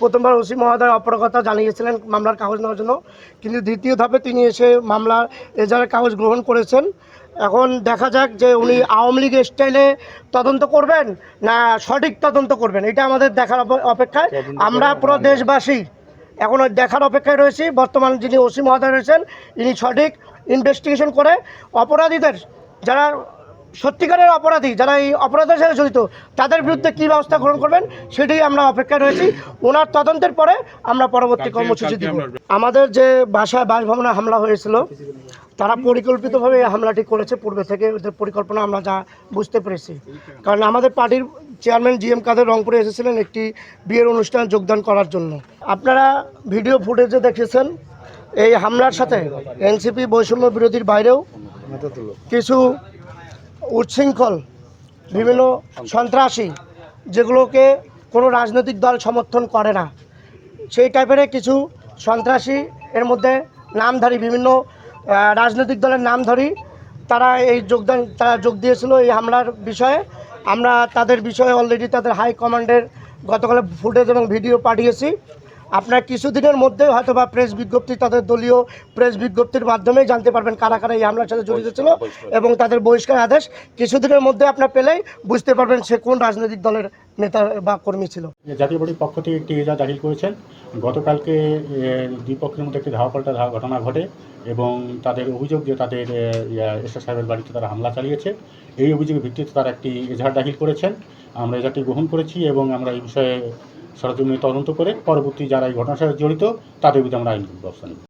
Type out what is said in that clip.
প্রথমবার ওসি মহোদয় অপরগতা জানিয়েছিলেন মামলার কাগজ নেওয়ার জন্য। কিন্তু দ্বিতীয় ধাপে তিনি এসে মামলার এজাহারের কাগজ গ্রহণ করেছেন। এখন দেখা যাক যে উনি আওয়ামী লীগ স্টাইলে তদন্ত করবেন না সঠিক তদন্ত করবেন। এটা আমাদের দেখার অপেক্ষায়। আমরা পুরো দেশবাসী এখন দেখার অপেক্ষায় রয়েছি। বর্তমান যিনি ওসি মহোদয় রয়েছেন ইনি সঠিক ইনভেস্টিগেশন করে অপরাধীদের যারা সত্যিকারের অপরাধী যারা এই অপরাধের সাথে জড়িত তাদের বিরুদ্ধে কী ব্যবস্থা গ্রহণ করবেন সেটাই আমরা অপেক্ষায় রয়েছি। ওনার তদন্তের পরে আমরা পরবর্তী কর্মসূচি দিব। আমাদের যে বাসায় বাসভবনে হামলা হয়েছিল তারা পরিকল্পিতভাবে এই হামলাটি করেছে পূর্বে থেকে ওদের পরিকল্পনা আমরা যা বুঝতে পেরেছি। কারণ আমাদের পার্টির চেয়ারম্যান জি এম কাদের রংপুরে এসেছিলেন একটি বিয়ের অনুষ্ঠানে যোগদান করার জন্য। আপনারা ভিডিও ফুটেজে দেখেছেন এই হামলার সাথে এনসিপি বৈষম্য বিরোধীর বাইরেও কিছু উচ্ছৃঙ্খল, বিভিন্ন সন্ত্রাসী, যেগুলোকে কোনো রাজনৈতিক দল সমর্থন করে না। সেই টাইপের কিছু সন্ত্রাসী এর মধ্যে নামধারী, বিভিন্ন রাজনৈতিক দলের নামধারী, তারা এই যোগদান, তারা যোগ দিয়েছিল এই হামলার বিষয়ে। আমরা তাদের বিষয়ে অলরেডি তাদের হাই কমান্ডের গতকালে ফুটেজ এবং ভিডিও পাঠিয়েছি। আপনার কিছুদিনের মধ্যে হয়তো বা প্রেস বিজ্ঞপ্তি তাদের দলীয় প্রেস বিজ্ঞপ্তির মাধ্যমেই জানতে পারবেন কারা কারা এই হামলার সাথে জড়িত ছিল এবং তাদের বহিষ্কার আদেশ কিছুদিনের মধ্যে আপনার পেলেই বুঝতে পারবেন সে কোন রাজনৈতিক দলের নেতা বা কর্মী ছিল। জাতীয় পার্টির পক্ষ থেকে একটি এজা দাখিল করেছেন। গতকালকে দুই পক্ষের মধ্যে একটি ধাওয়া পাল্টা ধাওয়া ঘটনা ঘটে এবং তাদের অভিযোগ যে তাদের এসআর সাহেবের বাড়িতে তারা হামলা চালিয়েছে। এই অভিযোগের ভিত্তিতে তারা একটি এজাহার দাখিল করেছেন। আমরা এজাহারটি গ্রহণ করেছি এবং আমরা এই বিষয়ে সরজমিনে তদন্ত করে পরবর্তী যারা এই ঘটনার সাথে জড়িত, তাদের বিরুদ্ধে আমরা আইনগত ব্যবস্থা নিব।